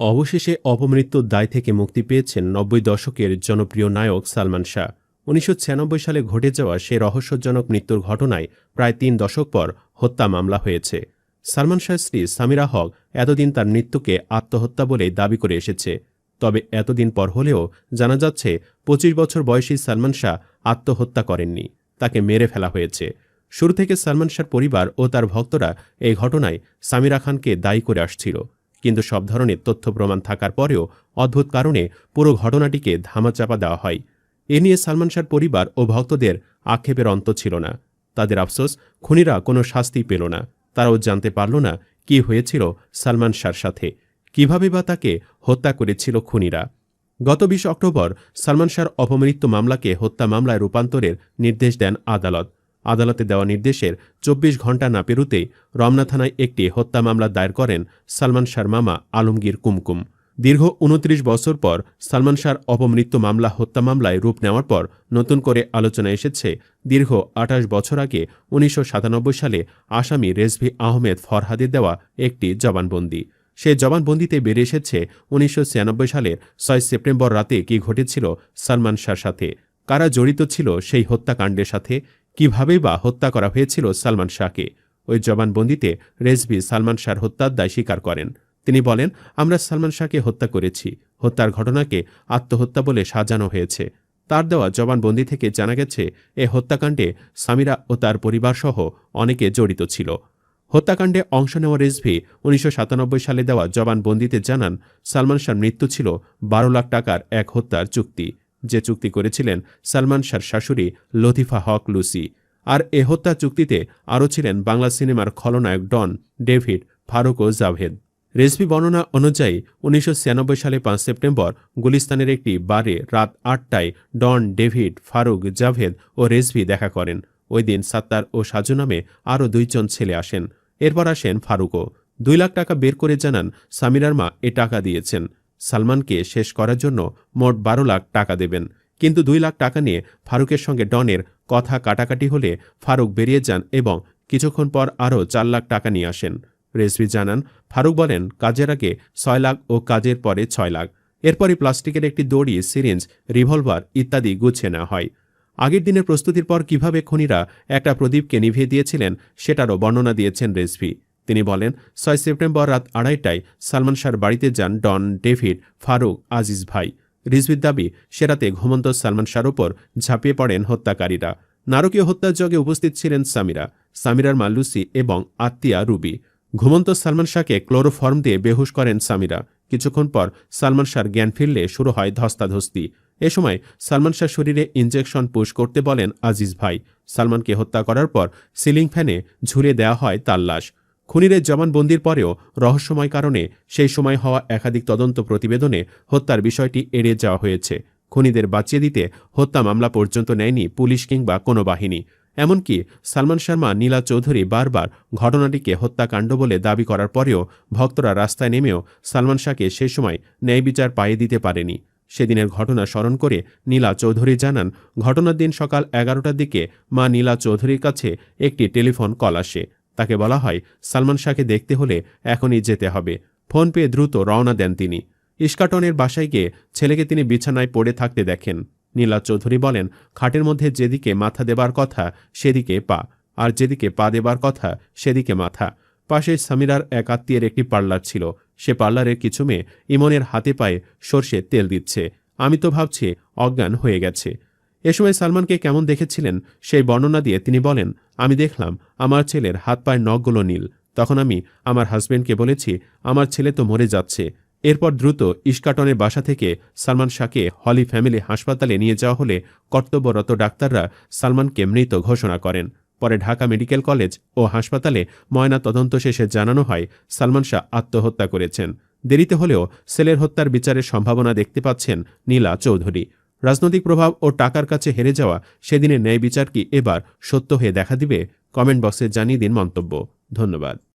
অবশেষে অপমৃত্যুর দায় থেকে মুক্তি পেয়েছেন নব্বই দশকের জনপ্রিয় নায়ক সালমান শাহ। উনিশশো ছিয়ানব্বই সালে ঘটে যাওয়া সে রহস্যজনক মৃত্যুর ঘটনায় প্রায় তিন দশক পর হত্যা মামলা হয়েছে। সালমান শাহ স্ত্রী সামিরা হক এতদিন তার মৃত্যুকে আত্মহত্যা বলে দাবি করে এসেছে। তবে এতদিন পর হলেও জানা যাচ্ছে, পঁচিশ বছর বয়সী সালমান শাহ আত্মহত্যা করেননি। তাকে মেরে ফেলা হয়েছে। শুরু থেকে সালমান শাহর পরিবার ও তার ভক্তরা এই ঘটনায় সামিরা খানকে দায়ী করে আসছিল। কিন্তু সব ধরনের তথ্য প্রমাণ থাকার পরেও অদ্ভুত কারণে পুরো ঘটনাটিকে ধামাচাপা দেওয়া হয়। এ নিয়ে সালমান শাহর পরিবার ও ভক্তদের আক্ষেপের অন্ত ছিল না। তাদের আফসোস, খুনিরা কোনো শাস্তি পেল না। তারাও জানতে পারল না কি হয়েছিল সালমান শাহর সাথে। কীভাবে বা তাকে হত্যা করেছিল খুনিরা? গত বিশ অক্টোবর সালমান শাহর অপমৃত্যু মামলাকে হত্যা মামলায় রূপান্তরের নির্দেশ দেন আদালত। আদালতে দেওয়া নির্দেশের চব্বিশ ঘণ্টা না পেরুতেই রমনা থানায় একটি হত্যা মামলা দায়ের করেন সালমান শাহর মামা আলমগীর কুমকুম। দীর্ঘ উনত্রিশ বছর পর সালমান শাহর অপমৃত্যু মামলা হত্যা মামলায় রূপ নেওয়ার পর নতুন করে আলোচনা এসেছে দীর্ঘ আঠাশ বছর আগে উনিশশো সাতানব্বই সালে আসামি রেজভি আহমেদ ফরহাদের দেওয়া একটি জবানবন্দি। সে জবানবন্দিতে বেরিয়ে এসেছে উনিশশো ছিয়ানব্বই সালের ছয় সেপ্টেম্বর রাতে কি ঘটেছিল সালমান শাহর সাথে, কারা জড়িত ছিল সেই হত্যাকাণ্ডের সাথে কিভাবেই বা হত্যা করা হয়েছিল সালমান শাহকে? ওই জবানবন্দিতে রেজভি সালমান শাহর হত্যার দায় স্বীকার করেন। তিনি বলেন, আমরা সালমান শাহকে হত্যা করেছি। হত্যার ঘটনাকে আত্মহত্যা বলে সাজানো হয়েছে। তার দেওয়া জবানবন্দি থেকে জানা গেছে, এ হত্যাকাণ্ডে সামিরা ও তার পরিবারসহ অনেকে জড়িত ছিল। হত্যাকাণ্ডে অংশ নেওয়া রেজভি উনিশশো সাতানব্বই সালে দেওয়া জবানবন্দিতে জানান, সালমান শাহর মৃত্যু ছিল বারো লাখ টাকার এক হত্যার চুক্তি। যে চুক্তি করেছিলেন সালমান শাহর শাশুড়ি লতিফা হক লুসি। আর এ হত্যা চুক্তিতে আরও ছিলেন বাংলা সিনেমার খলনায়ক ডন ডেভিড ফারুক ও জাভেদ। রেসপি বর্ণনা অনুযায়ী উনিশশো ছিয়ানব্বই সালে পাঁচ সেপ্টেম্বর গুলিস্তানের একটি বারে রাত আটটায় ডন ডেভিড ফারুক জাভেদ ও রেসভি দেখা করেন। ওই দিন সাত্তার ও সাজু নামে আরও দুইজন ছেলে আসেন। এরপর আসেন ফারুকও। দুই লাখ টাকা বের করে জানান সামিরার মা এ টাকা দিয়েছেন। সালমানকে শেষ করার জন্য মোট বারো লাখ টাকা দেবেন। কিন্তু দুই লাখ টাকা নিয়ে ফারুকের সঙ্গে ডনের কথা কাটাকাটি হলে ফারুক বেরিয়ে যান এবং কিছুক্ষণ পর আরও চার লাখ টাকা নিয়ে আসেন। রেজভি জানান, ফারুক বলেন, কাজের আগে ছয় লাখ ও কাজের পরে ছয় লাখ। এরপরই প্লাস্টিকের একটি দড়ি, সিরিঞ্জ, রিভলভার ইত্যাদি গুছিয়ে নেওয়া হয়। আগের দিনের প্রস্তুতির পর কীভাবে খনিরা একটা প্রদীপকে নিভিয়ে দিয়েছিলেন, সেটারও বর্ণনা দিয়েছেন রেজভি। তিনি বলেন, ছয় সেপ্টেম্বর রাত আড়াইটায় সালমান শাহর বাড়িতে যান ডন, ডেভিড, ফারুক, আজিজ ভাই। রিজভির দাবি, সে রাতে ঘুমন্ত সালমান শাহর ওপর ঝাঁপিয়ে পড়েন হত্যাকারীরা। নারকীয় হত্যার যজ্ঞে উপস্থিত ছিলেন সামিরা, সামিরার মা লুসি এবং আত্মীয়া রুবি। ঘুমন্ত সালমান শাহকে ক্লোরোফর্ম দিয়ে বেহুশ করেন সামিরা। কিছুক্ষণ পর সালমান শাহর জ্ঞান ফিরলে শুরু হয় ধস্তাধস্তি। এ সময় সালমান শাহ শরীরে ইঞ্জেকশন পুশ করতে বলেন আজিজ ভাই। সালমানকে হত্যা করার পর সিলিং ফ্যানে ঝুলে দেওয়া হয় তার লাশ। খুনিরের জবানবন্দির পরেও রহস্যময় কারণে সেই সময় হওয়া একাধিক তদন্ত প্রতিবেদনে হত্যার বিষয়টি এড়িয়ে যাওয়া হয়েছে। খুনিদের বাঁচিয়ে দিতে হত্যা মামলা পর্যন্ত নেয়নি পুলিশ কিংবা কোনো বাহিনী। এমনকি সালমান শর্মা, নীলা চৌধুরী বারবার ঘটনাটিকে হত্যাকাণ্ড বলে দাবি করার পরেও ভক্তরা রাস্তায় নেমেও সালমান শাহকে সে সময় ন্যায় বিচার পাইয়ে দিতে পারেনি। সেদিনের ঘটনা স্মরণ করে নীলা চৌধুরী জানান, ঘটনার দিন সকাল এগারোটার দিকে মা নীলা চৌধুরীর কাছে একটি টেলিফোন কল আসে। তাকে বলা হয়, সালমান শাহকে দেখতে হলে এখনই যেতে হবে। ফোন পেয়ে দ্রুত রওনা দেন তিনি। ইস্কাটনের বাসায় গিয়ে ছেলেকে তিনি বিছানায় পড়ে থাকতে দেখেন। নীলা চৌধুরী বলেন, খাটের মধ্যে যেদিকে মাথা দেবার কথা, সেদিকে পা। আর যেদিকে পা দেবার কথা, সেদিকে মাথা। পাশে সামিরার এক আত্মীয়ের একটি পার্লার ছিল। সে পার্লারের কিছু মেয়ে ইমনের হাতে পায়ে সর্ষে তেল দিচ্ছে। আমি তো ভাবছি, অজ্ঞান হয়ে গেছে। এ সময় সালমানকে কেমন দেখেছিলেন সেই বর্ণনা দিয়ে তিনি বলেন, আমি দেখলাম, আমার ছেলের হাত পায়ের নখগুলো নীল। তখন আমি আমার হাজব্যান্ডকে বলেছি, আমার ছেলে তো মরে যাচ্ছে। এরপর দ্রুত ইস্কাটনের বাসা থেকে সালমান শাহকে হলি ফ্যামিলি হাসপাতালে নিয়ে যাওয়া হলে কর্তব্যরত ডাক্তাররা সালমানকে মৃত ঘোষণা করেন। পরে ঢাকা মেডিকেল কলেজ ও হাসপাতালে ময়না তদন্ত শেষে জানানো হয়, সালমান শাহ আত্মহত্যা করেছেন। দেরিতে হলেও সেলের হত্যার বিচারের সম্ভাবনা দেখতে পাচ্ছেন নীলা চৌধুরী। রাজনৈতিক প্রভাব ও টাকার কাছে হেরে যাওয়া সেদিনের ন্যায় বিচার কি এবার সত্য হয়ে দেখা দিবে? কমেন্ট বক্সে জানিয়ে দিন মন্তব্য। ধন্যবাদ।